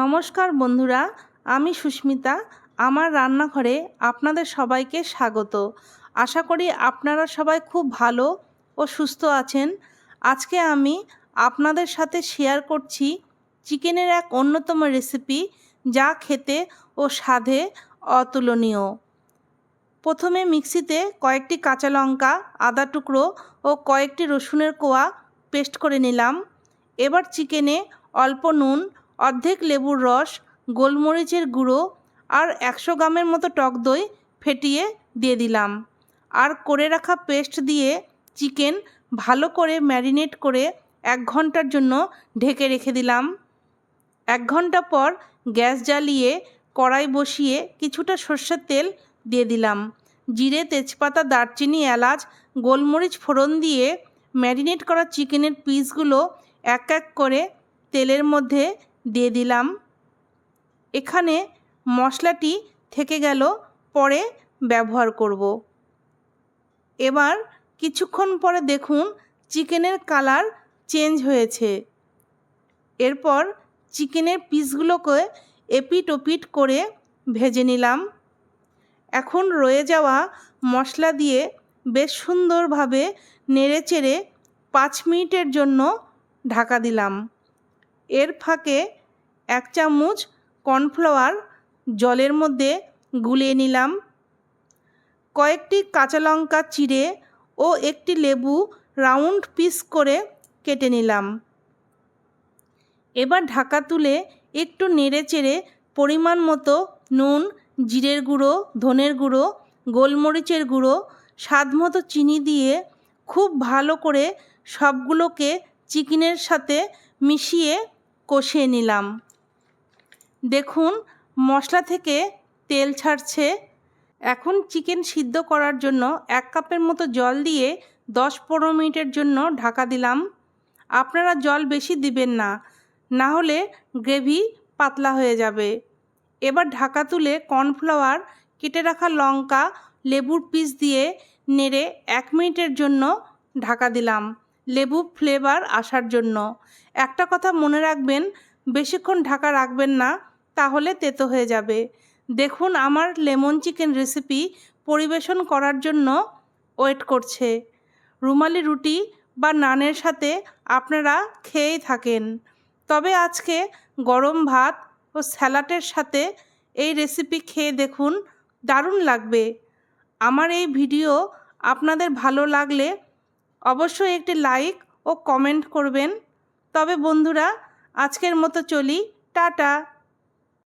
নমস্কার বন্ধুরা, আমি সুস্মিতা। আমার রান্নাঘরে আপনাদের সবাইকে স্বাগত। আশা করি আপনারা সবাই খুব ভালো ও সুস্থ আছেন। আজকে আমি আপনাদের সাথে শেয়ার করছি চিকেনের এক অন্যতম রেসিপি যা খেতে ও স্বাদে অতুলনীয়। প্রথমে মিক্সিতে কয়েকটি কাঁচা লঙ্কা, আদা টুকরো ও কয়েকটি রসুনের কোয়া পেস্ট করে নিলাম। এবার চিকেনে অল্প নুন অর্ধেক লেবুর রস, গোলমরিচের গুঁড়ো আর একশো গ্রামের মতো টক দই ফেটিয়ে দিয়ে দিলাম। আর করে রাখা পেস্ট দিয়ে চিকেন ভালো করে ম্যারিনেট করে এক ঘণ্টার জন্য ঢেকে রেখে দিলাম। এক ঘণ্টা পর গ্যাস জ্বালিয়ে কড়াই বসিয়ে কিছুটা সর্ষের তেল দিয়ে দিলাম। জিরে, তেজপাতা, দারচিনি, এলাচ, গোলমরিচ ফোড়ন দিয়ে ম্যারিনেট করা চিকেনের পিসগুলো এক এক করে তেলের মধ্যে দিয়ে দিলাম। এখানে মশলাটি থেকে গেল, পরে ব্যবহার করব। এবার কিছুক্ষণ পরে দেখুন চিকেনের কালার চেঞ্জ হয়েছে। এরপর চিকেনের পিসগুলোকে এপিট ওপিট করে ভেজে নিলাম। এখন রয়ে যাওয়া মশলা দিয়ে বেশ সুন্দরভাবে নেড়ে চেড়ে পাঁচ মিনিটের জন্য ঢাকা দিলাম। এর ফাঁকে এক চামচ কর্নফ্লাওয়ার জলের মধ্যে গুলিয়ে নিলাম। কয়েকটি কাঁচা লঙ্কা চিড়ে ও একটি লেবু রাউন্ড পিস করে কেটে নিলাম। এবার ঢাকা তুলে একটু নেড়ে চেড়ে পরিমাণ মতো নুন, জিরের গুঁড়ো, ধনের গুঁড়ো, গোলমরিচের গুঁড়ো, স্বাদ মতো চিনি দিয়ে খুব ভালো করে সবগুলোকে চিকেনের সাথে মিশিয়ে কষিয়ে নিলাম। দেখুন, মশলা থেকে তেল ছাড়ছে। এখন চিকেন সিদ্ধ করার জন্য এক কাপের মতো জল দিয়ে দশ পনেরো মিনিটের জন্য ঢাকা দিলাম। আপনারা জল বেশি দিবেন না না হলে গ্রেভি পাতলা হয়ে যাবে। এবার ঢাকা তুলে কর্নফ্লাওয়ার, কেটে রাখা লঙ্কা, লেবুর পিস দিয়ে নেড়ে এক মিনিটের জন্য ঢাকা দিলাম। লেবু ফ্লেভার আসার জন্য। একটা কথা মনে রাখবেন, বেশিক্ষণ ঢাকা রাখবেন না, তাহলে তেতো হয়ে যাবে। দেখুন আমার লেমন চিকেন রেসিপি পরিবেশন করার জন্য ওয়েট করছে। রুমালি রুটি বা নানের সাথে আপনারা খেয়েই থাকেন। তবে আজকে গরম ভাত ও স্যালাডের সাথে এই রেসিপি খেয়ে দেখুন, দারুণ লাগবে। আমার এই ভিডিও আপনাদের ভালো লাগলে অবশ্যই একটি লাইক ও কমেন্ট করবেন। তবে বন্ধুরা আজকের মতো চলি। টাটা।